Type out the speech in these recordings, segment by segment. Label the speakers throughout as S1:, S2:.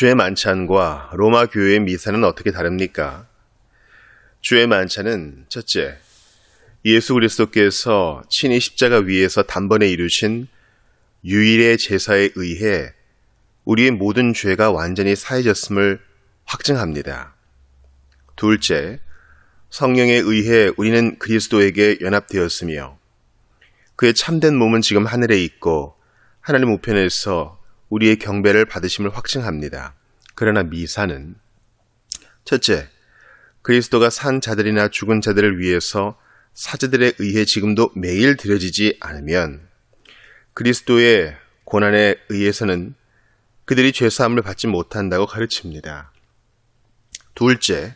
S1: 주의 만찬과 로마 교회의 미사는 어떻게 다릅니까? 주의 만찬은 첫째, 예수 그리스도께서 친히 십자가 위에서 단번에 이루신 유일의 제사에 의해 우리의 모든 죄가 완전히 사해졌음을 확증합니다. 둘째, 성령에 의해 우리는 그리스도에게 연합되었으며 그의 참된 몸은 지금 하늘에 있고 하나님 우편에서 우리의 경배를 받으심을 확증합니다. 그러나 미사는 첫째, 그리스도가 산 자들이나 죽은 자들을 위해서 사제들에 의해 지금도 매일 드려지지 않으면 그리스도의 고난에 의해서는 그들이 죄사함을 받지 못한다고 가르칩니다. 둘째,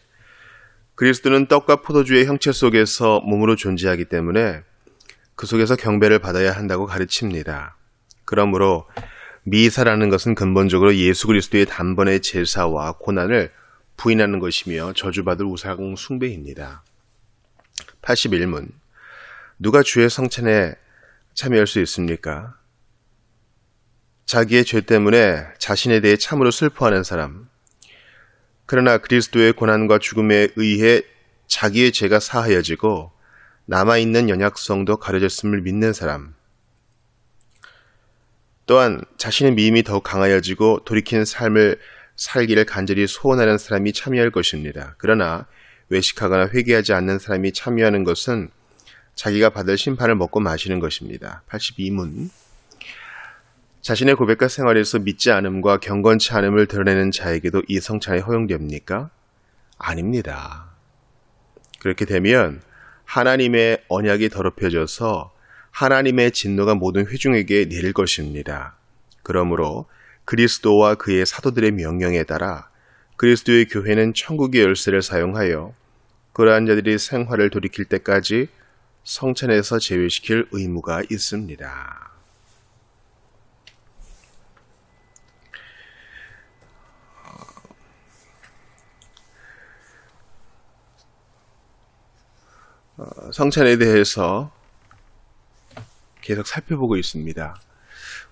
S1: 그리스도는 떡과 포도주의 형체 속에서 몸으로 존재하기 때문에 그 속에서 경배를 받아야 한다고 가르칩니다. 그러므로 미사라는 것은 근본적으로 예수 그리스도의 단번의 제사와 고난을 부인하는 것이며 저주받을 우상 숭배입니다. 81문 누가 주의 성찬에 참여할 수 있습니까? 자기의 죄 때문에 자신에 대해 참으로 슬퍼하는 사람. 그러나 그리스도의 고난과 죽음에 의해 자기의 죄가 사하여지고 남아있는 연약성도 가려졌음을 믿는 사람. 또한 자신의 미임이 더욱 강하여지고 돌이킨 삶을 살기를 간절히 소원하는 사람이 참여할 것입니다. 그러나 외식하거나 회개하지 않는 사람이 참여하는 것은 자기가 받을 심판을 먹고 마시는 것입니다. 82문 자신의 고백과 생활에서 믿지 않음과 경건치 않음을 드러내는 자에게도 이 성찬이 허용됩니까? 아닙니다. 그렇게 되면 하나님의 언약이 더럽혀져서 하나님의 진노가 모든 회중에게 내릴 것입니다. 그러므로 그리스도와 그의 사도들의 명령에 따라 그리스도의 교회는 천국의 열쇠를 사용하여 그러한 자들이 생활을 돌이킬 때까지 성찬에서 제외시킬 의무가 있습니다. 어, 성찬에 대해서 계속 살펴보고 있습니다.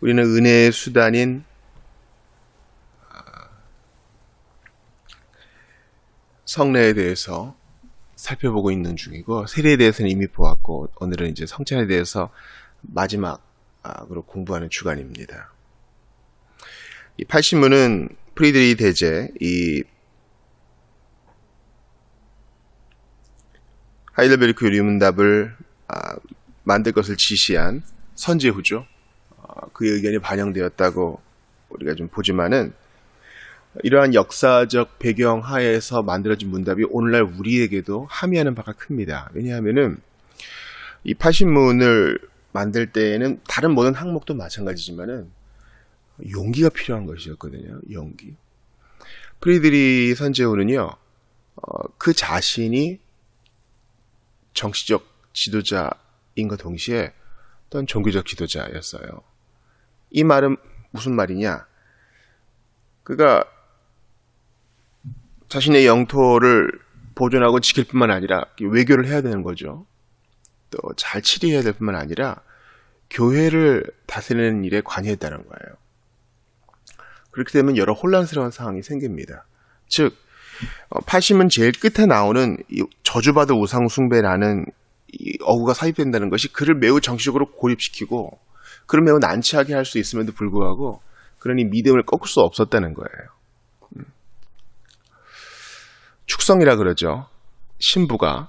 S1: 우리는 은혜의 수단인 성례에 대해서 살펴보고 있는 중이고 세례에 대해서는 이미 보았고 오늘은 이제 성찬에 대해서 마지막으로 공부하는 주간입니다. 이 80문은 프리드리 대제 이 하이델베르크 유리문답을 아, 만들 것을 지시한 선제후죠. 어, 그의 의견이 반영되었다고 우리가 좀 보지만은 이러한 역사적 배경 하에서 만들어진 문답이 오늘날 우리에게도 함의하는 바가 큽니다. 왜냐하면은 이 80문을 만들 때에는 다른 모든 항목도 마찬가지지만은 용기가 필요한 것이었거든요. 용기. 프리드리 선제후는요, 어, 그 자신이 정치적 지도자 인과 동시에 또한 종교적 지도자였어요. 이 말은 무슨 말이냐? 그가 자신의 영토를 보존하고 지킬 뿐만 아니라 외교를 해야 되는 거죠. 또 잘 치리해야 될 뿐만 아니라 교회를 다스리는 일에 관여했다는 거예요. 그렇게 되면 여러 혼란스러운 상황이 생깁니다. 즉, 80은 어, 제일 끝에 나오는 저주받을 우상숭배라는 어구가 삽입된다는 것이 그를 매우 정치적으로 고립시키고 그를 매우 난처하게 할 수 있음에도 불구하고 그러니 믿음을 꺾을 수 없었다는 거예요. 축성이라 그러죠. 신부가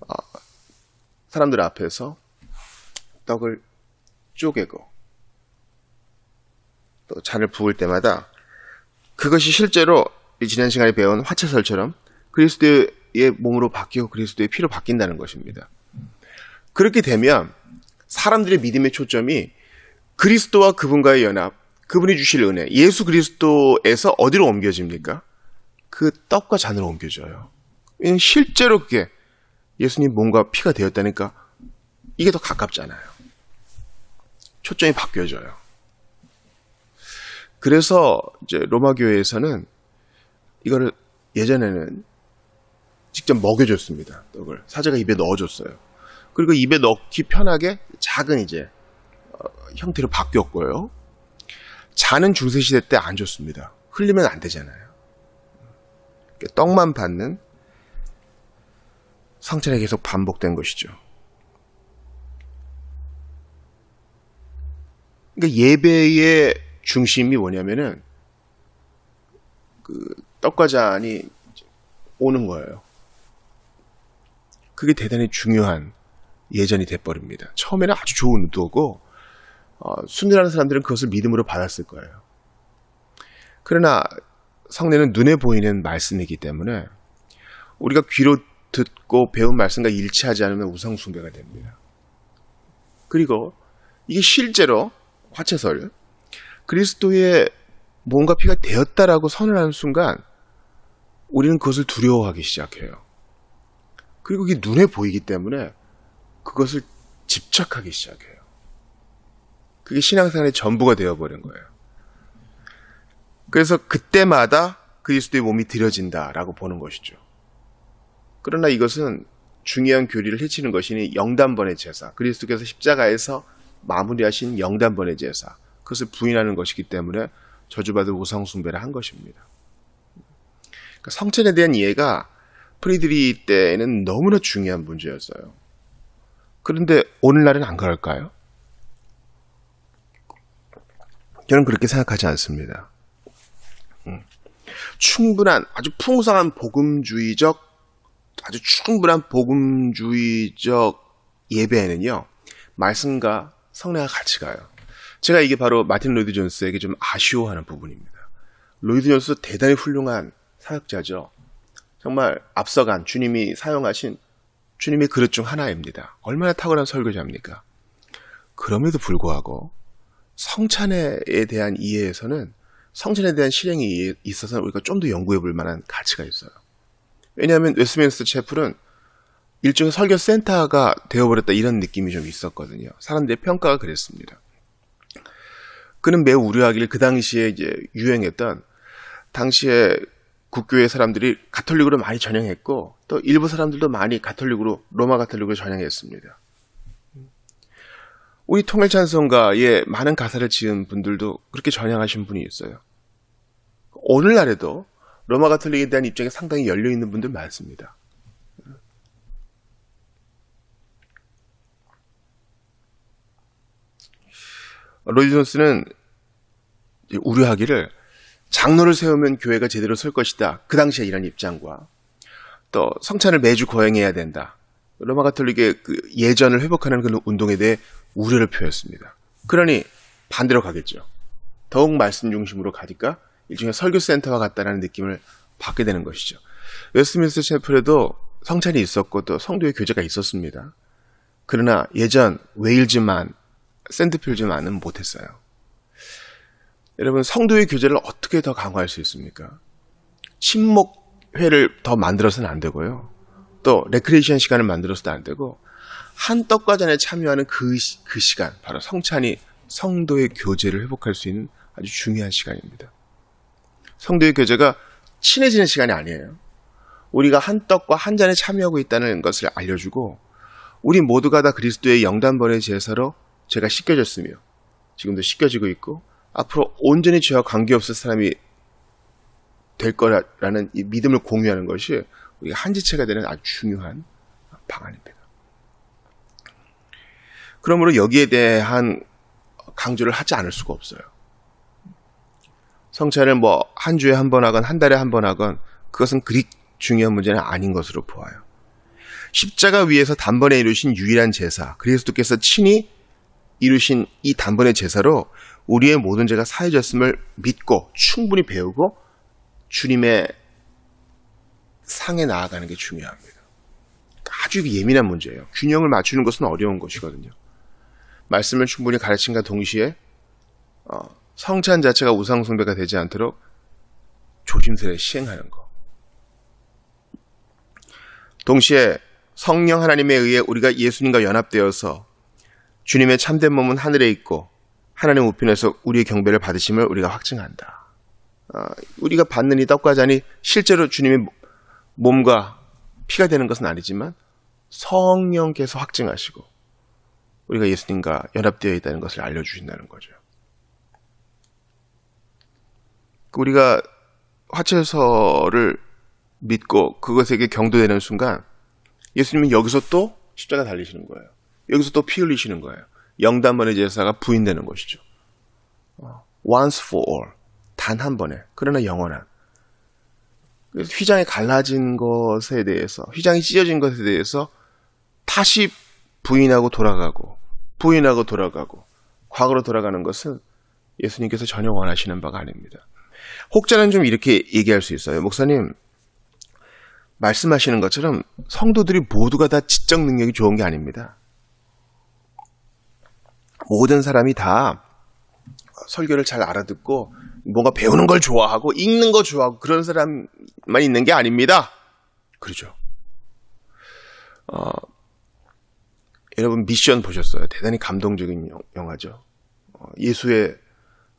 S1: 어, 사람들 앞에서 떡을 쪼개고 또 잔을 부을 때마다 그것이 실제로 지난 시간에 배운 화채설처럼 그리스도의 몸으로 바뀌고 그리스도의 피로 바뀐다는 것입니다. 그렇게 되면 사람들의 믿음의 초점이 그리스도와 그분과의 연합, 그분이 주실 은혜, 예수 그리스도에서 어디로 옮겨집니까? 그 떡과 잔으로 옮겨져요. 실제로 그게 예수님 몸과 피가 되었다니까 이게 더 가깝잖아요. 초점이 바뀌어져요. 그래서 이제 로마 교회에서는 이거를 예전에는 직접 먹여줬습니다. 떡을 사제가 입에 넣어줬어요. 그리고 입에 넣기 편하게 작은 이제 어, 형태로 바뀌었고요. 잔은 중세 시대 때안 줬습니다. 흘리면 안 되잖아요. 떡만 받는 성찬이 계속 반복된 것이죠. 그러니까 예배의 중심이 뭐냐면은 그 떡과 잔이 오는 거예요. 그게 대단히 중요한 예전이 돼버립니다. 처음에는 아주 좋은 의도고 어, 순전한 사람들은 그것을 믿음으로 받았을 거예요. 그러나 성례는 눈에 보이는 말씀이기 때문에 우리가 귀로 듣고 배운 말씀과 일치하지 않으면 우상숭배가 됩니다. 그리고 이게 실제로 화채설 그리스도의 몸과 피가 되었다라고 선언하는 순간 우리는 그것을 두려워하기 시작해요. 그리고 그게 눈에 보이기 때문에 그것을 집착하기 시작해요. 그게 신앙생활의 전부가 되어버린 거예요. 그래서 그때마다 그리스도의 몸이 드려진다라고 보는 것이죠. 그러나 이것은 중요한 교리를 해치는 것이니 영단번의 제사, 그리스도께서 십자가에서 마무리하신 영단번의 제사, 그것을 부인하는 것이기 때문에 저주받을 우상숭배를 한 것입니다. 그러니까 성찬에 대한 이해가 프리드리 때에는 너무나 중요한 문제였어요. 그런데 오늘날은 안 그럴까요? 저는 그렇게 생각하지 않습니다. 음. 충분한 아주 풍성한 복음주의적 아주 충분한 복음주의적 예배에는요 말씀과 성례가 같이 가요. 제가 이게 바로 마틴 로이드 존스에게 좀 아쉬워하는 부분입니다. 로이드 존스 대단히 훌륭한 사역자죠. 정말 앞서간 주님이 사용하신 주님의 그릇 중 하나입니다. 얼마나 탁월한 설교자입니까? 그럼에도 불구하고 성찬에 대한 이해에서는 성찬에 대한 실행이 있어서 우리가 좀 더 연구해 볼 만한 가치가 있어요. 왜냐하면 웨스트민스터 채플은 일종의 설교 센터가 되어버렸다 이런 느낌이 좀 있었거든요. 사람들의 평가가 그랬습니다. 그는 매우 우려하기를 그 당시에 이제 유행했던 당시에 국교의 사람들이 가톨릭으로 많이 전향했고 또 일부 사람들도 많이 가톨릭으로 로마 가톨릭으로 전향했습니다. 우리 통일 찬송가에 많은 가사를 지은 분들도 그렇게 전향하신 분이 있어요. 오늘날에도 로마 가톨릭에 대한 입장이 상당히 열려 있는 분들 많습니다. 로이 존스는 우려하기를 장로를 세우면 교회가 제대로 설 것이다. 그 당시에 이런 입장과 또 성찬을 매주 거행해야 된다. 로마 가톨릭의 그 예전을 회복하는 그런 운동에 대해 우려를 표했습니다. 그러니 반대로 가겠죠. 더욱 말씀 중심으로 가니까 일종의 설교센터와 같다라는 느낌을 받게 되는 것이죠. 웨스트민스터 셰플에도 성찬이 있었고 또 성도의 교제가 있었습니다. 그러나 예전 웨일즈만 샌드필즈만은 못했어요. 여러분 성도의 교제를 어떻게 더 강화할 수 있습니까? 친목 회를 더 만들어서는 안 되고요. 또 레크레이션 시간을 만들어서도 안 되고 한 떡과 잔에 참여하는 그, 그 시간 바로 성찬이 성도의 교제를 회복할 수 있는 아주 중요한 시간입니다. 성도의 교제가 친해지는 시간이 아니에요. 우리가 한 떡과 한 잔에 참여하고 있다는 것을 알려주고 우리 모두가 다 그리스도의 영단번의 제사로 제가 씻겨졌으며 지금도 씻겨지고 있고 앞으로 온전히 죄와 관계없을 사람이 될 거라는 이 믿음을 공유하는 것이 우리가 한지체가 되는 아주 중요한 방안입니다. 그러므로 여기에 대한 강조를 하지 않을 수가 없어요. 성찬을 뭐 한 주에 한 번 하건 한 달에 한 번 하건 그것은 그리 중요한 문제는 아닌 것으로 보아요. 십자가 위에서 단번에 이루신 유일한 제사, 그리스도께서 친히 이루신 이 단번의 제사로 우리의 모든 죄가 사해졌음을 믿고 충분히 배우고 주님의 상에 나아가는 게 중요합니다. 아주 예민한 문제예요. 균형을 맞추는 것은 어려운 것이거든요. 말씀을 충분히 가르친과 동시에 어, 성찬 자체가 우상 숭배가 되지 않도록 조심스레 시행하는 것. 동시에 성령 하나님에 의해 우리가 예수님과 연합되어서 주님의 참된 몸은 하늘에 있고 하나님 우편에서 우리의 경배를 받으심을 우리가 확증한다. 어, 우리가 받는 이 떡과 잔이 실제로 주님의 몸과 피가 되는 것은 아니지만 성령께서 확증하시고 우리가 예수님과 연합되어 있다는 것을 알려주신다는 거죠. 우리가 화채서를 믿고 그것에게 경도되는 순간 예수님은 여기서 또 십자가 달리시는 거예요. 여기서 또 피 흘리시는 거예요. 영단번의 제사가 부인되는 것이죠. 어, once for all. 단 한 번에. 그러나 영원한. 휘장이 갈라진 것에 대해서, 휘장이 찢어진 것에 대해서 다시 부인하고 돌아가고, 부인하고 돌아가고, 과거로 돌아가는 것은 예수님께서 전혀 원하시는 바가 아닙니다. 혹자는 좀 이렇게 얘기할 수 있어요. 목사님, 말씀하시는 것처럼 성도들이 모두가 다 지적 능력이 좋은 게 아닙니다. 모든 사람이 다 설교를 잘 알아듣고 뭔가 배우는 걸 좋아하고 읽는 거 좋아하고 그런 사람만 있는 게 아닙니다. 그렇죠. 어, 여러분 미션 보셨어요? 대단히 감동적인 영 화죠. 어, 예수의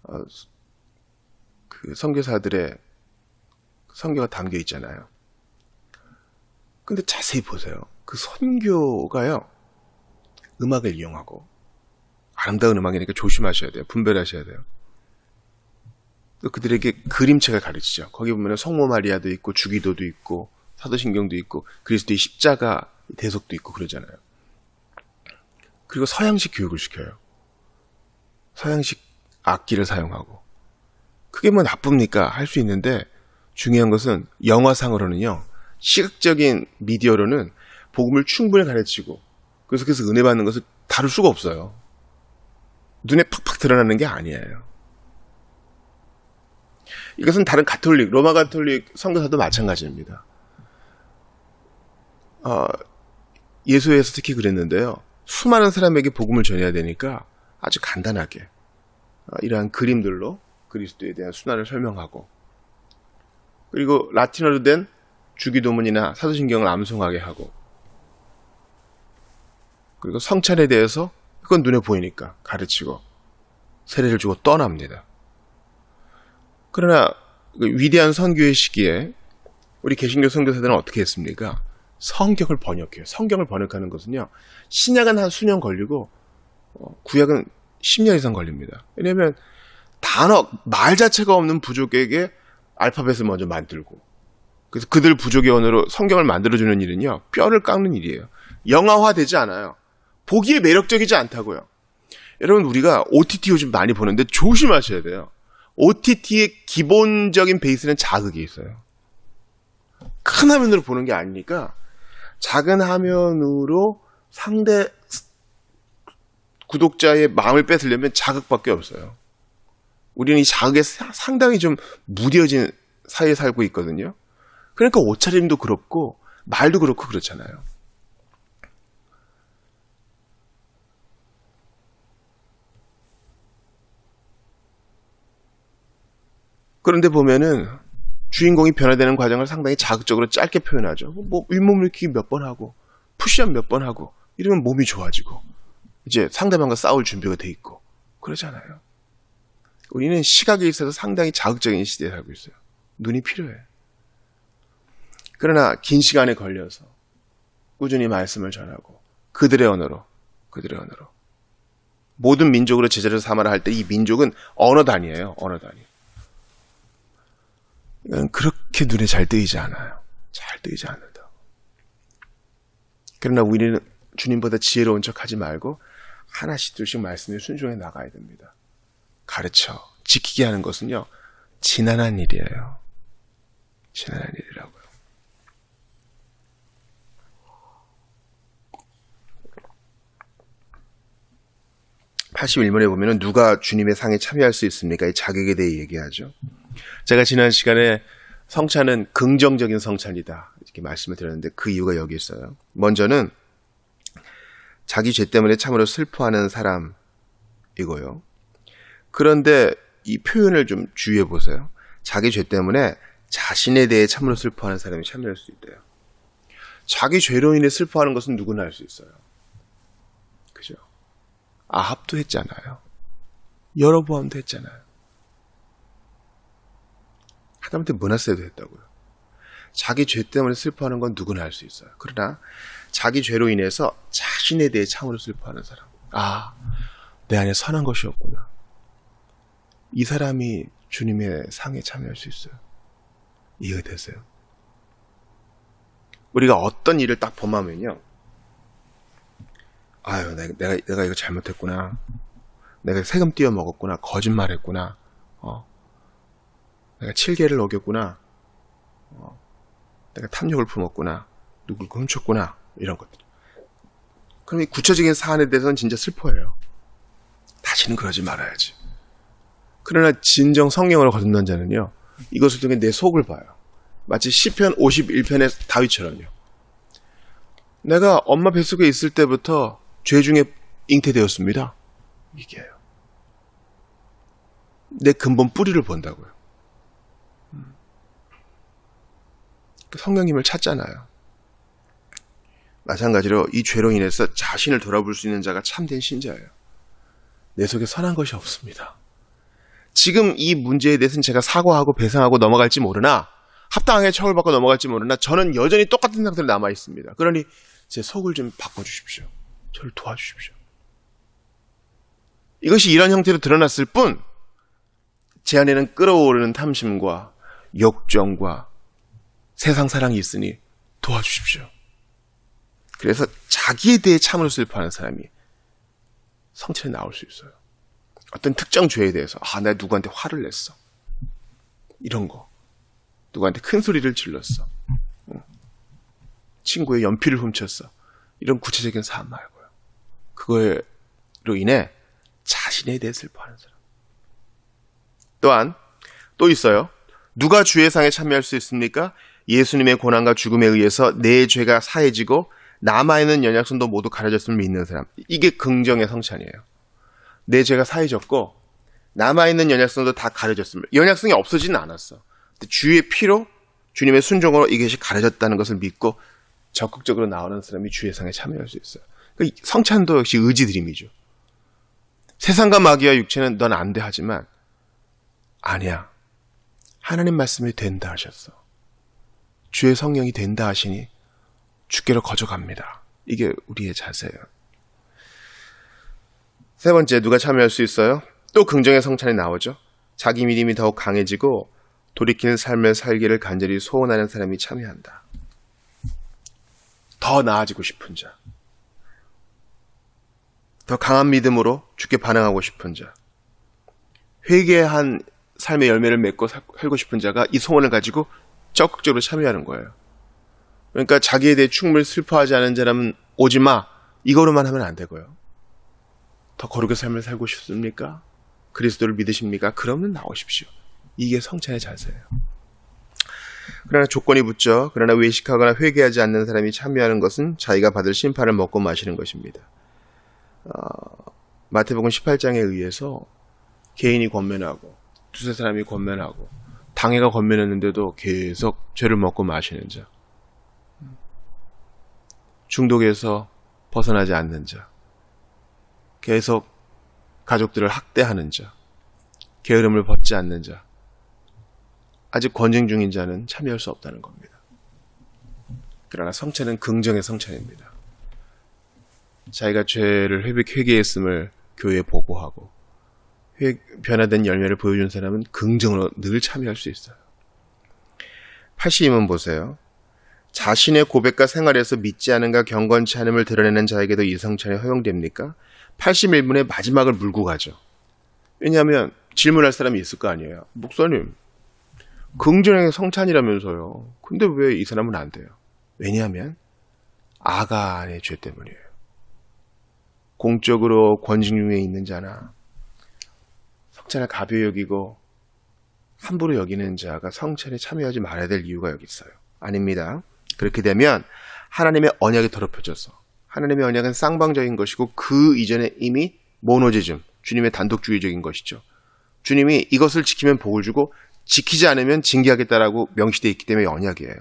S1: 어, 그 선교사들의 선교가 담겨 있잖아요. 근데 자세히 보세요. 그 선교가요. 음악을 이용하고 아름다운 음악이니까 조심하셔야 돼요. 분별하셔야 돼요. 또 그들에게 그림책을 가르치죠. 거기 보면 성모 마리아도 있고 주기도도 있고 사도신경도 있고 그리스도의 십자가 대속도 있고 그러잖아요. 그리고 서양식 교육을 시켜요. 서양식 악기를 사용하고 그게 뭐 나쁩니까? 할 수 있는데 중요한 것은 영화상으로는요. 시각적인 미디어로는 복음을 충분히 가르치고 그래서 그래서 은혜 받는 것을 다룰 수가 없어요. 눈에 팍팍 드러나는 게 아니에요. 이것은 다른 가톨릭, 로마 가톨릭 선교사도 마찬가지입니다. 어, 예수에서 특히 그랬는데요. 수많은 사람에게 복음을 전해야 되니까 아주 간단하게 어, 이러한 그림들로 그리스도에 대한 순환을 설명하고 그리고 라틴어로 된 주기도문이나 사도신경을 암송하게 하고 그리고 성찬에 대해서 그건 눈에 보이니까 가르치고 세례를 주고 떠납니다. 그러나 그 위대한 선교의 시기에 우리 개신교 선교사들은 어떻게 했습니까? 성경을 번역해요. 성경을 번역하는 것은요. 신약은 한 수년 걸리고 어, 구약은 10년 이상 걸립니다. 왜냐하면 단어 말 자체가 없는 부족에게 알파벳을 먼저 만들고 그래서 그들 부족의 언어로 성경을 만들어주는 일은요 뼈를 깎는 일이에요. 영화화되지 않아요. 보기에 매력적이지 않다고요. 여러분 우리가 OTT 요즘 많이 보는데 조심하셔야 돼요. OTT의 기본적인 베이스는 자극이 있어요. 큰 화면으로 보는 게 아니니까 작은 화면으로 상대 구독자의 마음을 뺏으려면 자극밖에 없어요. 우리는 이 자극에 상당히 좀 무뎌진 사이에 살고 있거든요. 그러니까 옷차림도 그렇고 말도 그렇고 그렇잖아요. 그런데 보면은 주인공이 변화되는 과정을 상당히 자극적으로 짧게 표현하죠. 뭐 윗몸 일으키기 몇 번 하고 푸시업 몇 번 하고 이러면 몸이 좋아지고 이제 상대방과 싸울 준비가 돼 있고 그러잖아요. 우리는 시각에 있어서 상당히 자극적인 시대에 살고 있어요. 눈이 필요해. 그러나 긴 시간에 걸려서 꾸준히 말씀을 전하고 그들의 언어로 그들의 언어로 모든 민족으로 제자를 삼아라 할 때 이 민족은 언어 단위예요. 언어 단위. 그렇게 눈에 잘 뜨이지 않아요. 잘 뜨이지 않는다. 그러나 우리는 주님보다 지혜로운 척 하지 말고 하나씩 둘씩 말씀에 순종해 나가야 됩니다. 가르쳐, 지키게 하는 것은요, 지난한 일이에요. 지난한 일이라고요. (81문에) 보면은 누가 주님의 상에 참여할 수 있습니까? 이 자격에 대해 얘기하죠. 제가 지난 시간에 성찬은 긍정적인 성찬이다. 이렇게 말씀을 드렸는데 그 이유가 여기 있어요. 먼저는 자기 죄 때문에 참으로 슬퍼하는 사람이고요. 그런데 이 표현을 좀 주의해 보세요. 자기 죄 때문에 자신에 대해 참으로 슬퍼하는 사람이 참여할 수 있대요. 자기 죄로 인해 슬퍼하는 것은 누구나 할 수 있어요. 그죠? 아합도 했잖아요. 여러보암도 했잖아요. 하다못해 문하세도 했다고요. 자기 죄 때문에 슬퍼하는 건 누구나 할 수 있어요. 그러나 자기 죄로 인해서 자신에 대해 참으로 슬퍼하는 사람. 아, 내 안에 선한 것이 없구나. 이 사람이 주님의 상에 참여할 수 있어요. 이해가 되세요? 우리가 어떤 일을 딱 범하면요. 아유, 내가, 내가, 내가 이거 잘못했구나. 내가 세금 띄어 먹었구나. 거짓말했구나. 어. 내가 칠계를 어겼구나. 어. 내가 탐욕을 품었구나. 누굴 훔쳤구나. 이런 것들. 그럼 이 구체적인 사안에 대해서는 진짜 슬퍼해요. 다시는 그러지 말아야지. 그러나 진정 성령을 거듭난 자는요. 이것을 통해 내 속을 봐요. 마치 시편 51편의 다윗처럼요. 내가 엄마 뱃속에 있을 때부터 죄 중에 잉태되었습니다. 이게요. 내 근본 뿌리를 본다고요. 성령님을 찾잖아요. 마찬가지로 이 죄로 인해서 자신을 돌아볼 수 있는 자가 참된 신자예요. 내 속에 선한 것이 없습니다. 지금 이 문제에 대해서는 제가 사과하고 배상하고 넘어갈지 모르나 합당하게 처벌받고 넘어갈지 모르나 저는 여전히 똑같은 상태로 남아 있습니다. 그러니 제 속을 좀 바꿔주십시오. 저를 도와주십시오. 이것이 이런 형태로 드러났을 뿐, 제 안에는 끓어오르는 탐심과 욕정과 세상 사랑이 있으니 도와주십시오. 그래서 자기에 대해 참으로 슬퍼하는 사람이 성체에 나올 수 있어요. 어떤 특정 죄에 대해서, 아, 내가 누구한테 화를 냈어. 이런 거. 누구한테 큰 소리를 질렀어. 친구의 연필을 훔쳤어. 이런 구체적인 사안 말고요. 그거로 인해 자신에 대해 슬퍼하는 사람. 또한 또 있어요. 누가 주의 상에 참여할 수 있습니까? 예수님의 고난과 죽음에 의해서 내 죄가 사해지고 남아있는 연약선도 모두 가려졌음을 믿는 사람. 이게 긍정의 성찬이에요. 내 죄가 사해졌고 남아있는 연약성도 다 가려졌습니다. 연약성이 없어지는 않았어. 주의 피로 주님의 순종으로 이것이 가려졌다는 것을 믿고 적극적으로 나오는 사람이 주의 상에 참여할 수 있어요. 그러니까 성찬도 역시 의지드림이죠. 세상과 마귀와 육체는 넌 안 돼 하지만 아니야. 하나님 말씀이 된다 하셨어. 주의 성령이 된다 하시니 주께로 거저갑니다. 이게 우리의 자세예요. 세 번째 누가 참여할 수 있어요? 또 긍정의 성찬이 나오죠. 자기 믿음이 더욱 강해지고 돌이키는 삶을 살기를 간절히 소원하는 사람이 참여한다. 더 나아지고 싶은 자. 더 강한 믿음으로 죽게 반응하고 싶은 자. 회개한 삶의 열매를 맺고 살고 싶은 자가 이 소원을 가지고 적극적으로 참여하는 거예요. 그러니까 자기에 대해 충분히 슬퍼하지 않은 자라면 오지 마. 이거로만 하면 안 되고요. 더 거룩의 삶을 살고 싶습니까? 그리스도를 믿으십니까? 그러면 나오십시오. 이게 성찬의 자세예요. 그러나 조건이 붙죠. 그러나 외식하거나 회개하지 않는 사람이 참여하는 것은 자기가 받을 심판을 먹고 마시는 것입니다. 어, 마태복음 18장에 의해서 개인이 권면하고 두세 사람이 권면하고 당회가 권면했는데도 계속 죄를 먹고 마시는 자. 중독에서 벗어나지 않는 자. 계속 가족들을 학대하는 자. 게으름을 벗지 않는 자. 아직 권증 중인 자는 참여할 수 없다는 겁니다. 그러나 성찬은 긍정의 성찬입니다. 자기가 죄를 회백 회개했음을 교회에 보고하고 회, 변화된 열매를 보여준 사람은 긍정으로 늘 참여할 수 있어요. 82문 보세요. 자신의 고백과 생활에서 믿지 않은가 경건치 않음을 드러내는 자에게도 이 성찬이 허용됩니까? 81문의 마지막을 물고 가죠. 왜냐하면 질문할 사람이 있을 거 아니에요. 목사님, 긍정의 성찬이라면서요. 근데 왜 이 사람은 안 돼요? 왜냐하면 아간의 죄 때문이에요. 공적으로 권징 중에 있는 자나 성찬을 가벼이 여기고 함부로 여기는 자가 성찬에 참여하지 말아야 될 이유가 여기 있어요. 아닙니다. 그렇게 되면 하나님의 언약이 더럽혀져서 하나님의 언약은 쌍방적인 것이고 그 이전에 이미 모노지즘, 주님의 단독주의적인 것이죠. 주님이 이것을 지키면 복을 주고 지키지 않으면 징계하겠다라고 명시되어 있기 때문에 언약이에요.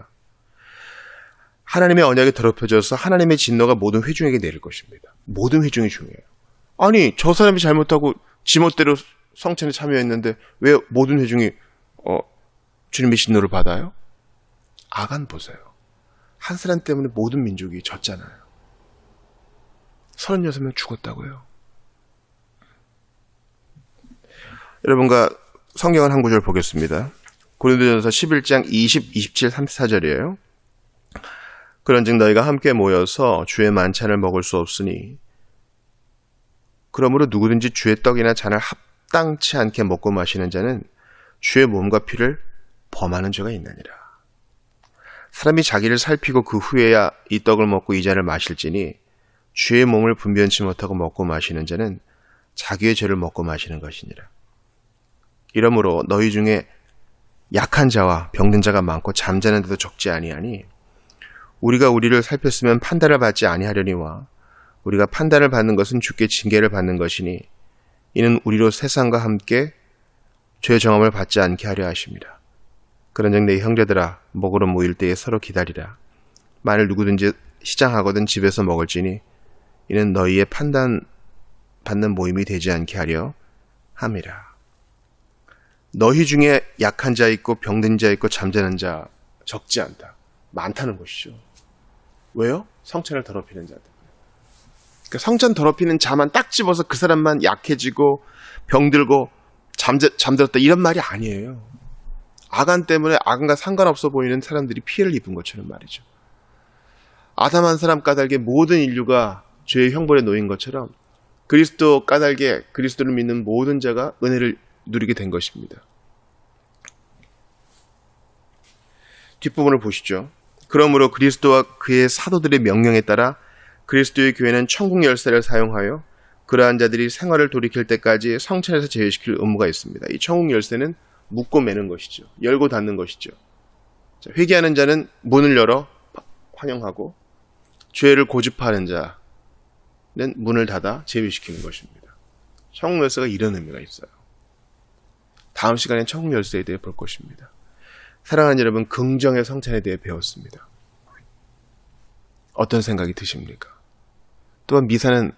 S1: 하나님의 언약이 더럽혀져서 하나님의 진노가 모든 회중에게 내릴 것입니다. 모든 회중이 중요해요. 아니 저 사람이 잘못하고 지멋대로 성찬에 참여했는데 왜 모든 회중이 어, 주님의 진노를 받아요? 아간 보세요. 한 사람 때문에 모든 민족이 졌잖아요. 36명 죽었다고요. 여러분과 성경을 한 구절 보겠습니다. 고린도전서 11장 20, 27, 34절이에요. 그런즉 너희가 함께 모여서 주의 만찬을 먹을 수 없으니 그러므로 누구든지 주의 떡이나 잔을 합 당치 않게 먹고 마시는 자는 주의 몸과 피를 범하는 죄가 있느니라. 사람이 자기를 살피고 그 후에야 이 떡을 먹고 이 잔을 마실지니 주의 몸을 분변치 못하고 먹고 마시는 자는 자기의 죄를 먹고 마시는 것이니라. 이러므로 너희 중에 약한 자와 병든 자가 많고 잠자는 데도 적지 아니하니 우리가 우리를 살폈으면 판단을 받지 아니하려니와 우리가 판단을 받는 것은 주께 징계를 받는 것이니 이는 우리로 세상과 함께 죄의 정함을 받지 않게 하려 하십니다. 그런즉 내 형제들아 먹으러 모일 때에 서로 기다리라. 만일 누구든지 시장하거든 집에서 먹을지니 이는 너희의 판단 받는 모임이 되지 않게 하려 함이라. 너희 중에 약한 자 있고 병든 자 있고 잠자는 자 적지 않다. 많다는 것이죠. 왜요? 성찬을 더럽히는 자들. 그러니까 성찬 더럽히는 자만 딱 집어서 그 사람만 약해지고 병들고 잠자, 잠들었다 이런 말이 아니에요. 아간 때문에 아간과 상관없어 보이는 사람들이 피해를 입은 것처럼 말이죠. 아담 한 사람 까닭에 모든 인류가 죄의 형벌에 놓인 것처럼 그리스도 까닭에 그리스도를 믿는 모든 자가 은혜를 누리게 된 것입니다. 뒷부분을 보시죠. 그러므로 그리스도와 그의 사도들의 명령에 따라 그리스도의 교회는 천국 열쇠를 사용하여 그러한 자들이 생활을 돌이킬 때까지 성천에서 제외시킬 의무가 있습니다. 이 천국 열쇠는 묶고 매는 것이죠. 열고 닫는 것이죠. 자, 회개하는 자는 문을 열어 환영하고 죄를 고집하는 자는 문을 닫아 제외시키는 것입니다. 천국 열쇠가 이런 의미가 있어요. 다음 시간엔 천국 열쇠에 대해 볼 것입니다. 사랑하는 여러분, 긍정의 성찬에 대해 배웠습니다. 어떤 생각이 드십니까? 또한 미사는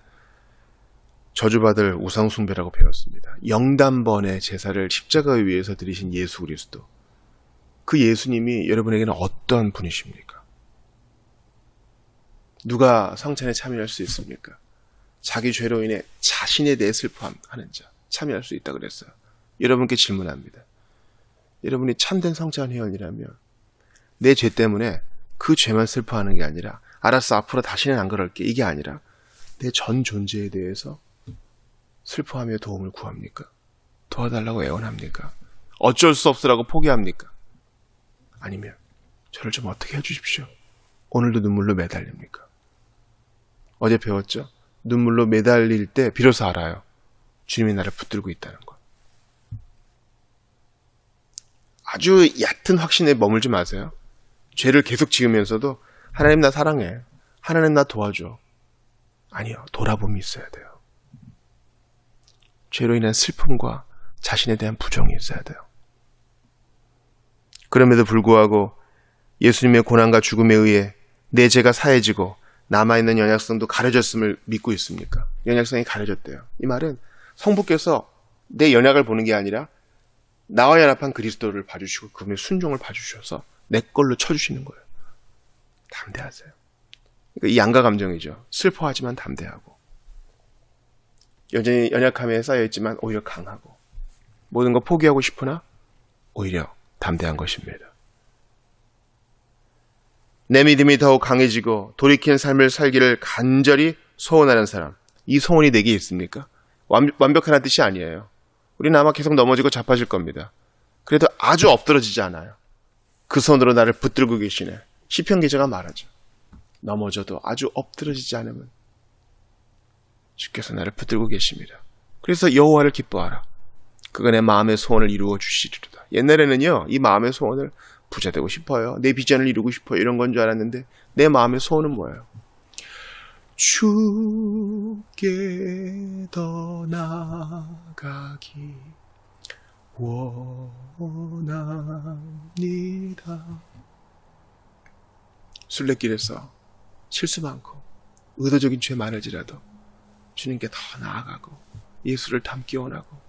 S1: 저주받을 우상숭배라고 배웠습니다. 영단번의 제사를 십자가에 위해서 드리신 예수 그리스도. 그 예수님이 여러분에게는 어떤 분이십니까? 누가 성찬에 참여할 수 있습니까? 자기 죄로 인해 자신에 대해 슬퍼하는 자, 참여할 수 있다 그랬어요. 여러분께 질문합니다. 여러분이 참된 성찬 회원이라면 내 죄 때문에 그 죄만 슬퍼하는 게 아니라 알았어 앞으로 다시는 안 그럴게 이게 아니라 내 전 존재에 대해서 슬퍼하며 도움을 구합니까? 도와달라고 애원합니까? 어쩔 수 없으라고 포기합니까? 아니면 저를 좀 어떻게 해주십시오. 오늘도 눈물로 매달립니까? 어제 배웠죠? 눈물로 매달릴 때 비로소 알아요. 주님이 나를 붙들고 있다는 것. 아주 얕은 확신에 머물지 마세요. 죄를 계속 지으면서도 하나님 나 사랑해. 하나님 나 도와줘. 아니요. 돌아봄이 있어야 돼요. 죄로 인한 슬픔과 자신에 대한 부정이 있어야 돼요. 그럼에도 불구하고 예수님의 고난과 죽음에 의해 내 죄가 사해지고 남아있는 연약성도 가려졌음을 믿고 있습니까? 연약성이 가려졌대요. 이 말은 성부께서 내 연약을 보는 게 아니라 나와 연합한 그리스도를 봐주시고 그분의 순종을 봐주셔서 내 걸로 쳐주시는 거예요. 담대하세요. 그러니까 이 양가 감정이죠. 슬퍼하지만 담대하고 여전히 연약함에 쌓여 있지만 오히려 강하고 모든 거 포기하고 싶으나 오히려 담대한 것입니다. 내 믿음이 더욱 강해지고 돌이킨 삶을 살기를 간절히 소원하는 사람. 이 소원이 내게 있습니까? 완, 완벽한 뜻이 아니에요. 우리는 아마 계속 넘어지고 자빠질 겁니다. 그래도 아주 엎드러지지 않아요. 그 손으로 나를 붙들고 계시네. 시편 기자가 말하죠. 넘어져도 아주 엎드러지지 않으면 주께서 나를 붙들고 계십니다. 그래서 여호와를 기뻐하라. 그가 내 마음의 소원을 이루어 주시리로다. 옛날에는요, 이 마음의 소원을 부자 되고 싶어요. 내 비전을 이루고 싶어요. 이런 건 줄 알았는데 내 마음의 소원은 뭐예요? 주께 더 나가기 원합니다. 순례길에서 실수 많고 의도적인 죄 많을지라도 주님께 더 나아가고 예수를 닮기 원하고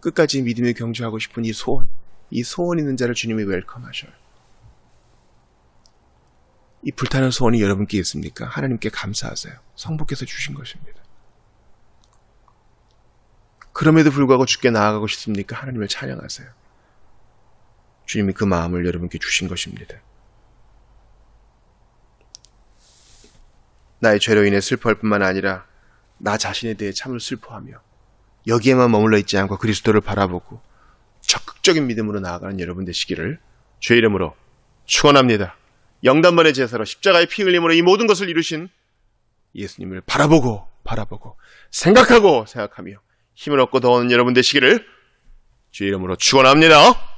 S1: 끝까지 믿음에 경주하고 싶은 이 소원, 이 소원 있는 자를 주님이 웰컴하셔요. 이 불타는 소원이 여러분께 있습니까? 하나님께 감사하세요. 성부께서 주신 것입니다. 그럼에도 불구하고 주께 나아가고 싶습니까? 하나님을 찬양하세요. 주님이 그 마음을 여러분께 주신 것입니다. 나의 죄로 인해 슬퍼할 뿐만 아니라 나 자신에 대해 참을 슬퍼하며 여기에만 머물러 있지 않고 그리스도를 바라보고 적극적인 믿음으로 나아가는 여러분 되시기를 주의 이름으로 축원합니다. 영단번의 제사로 십자가의 피 흘림으로 이 모든 것을 이루신 예수님을 바라보고 바라보고 생각하고 생각하며 힘을 얻고 더오는 여러분 되시기를 주의 이름으로 축원합니다.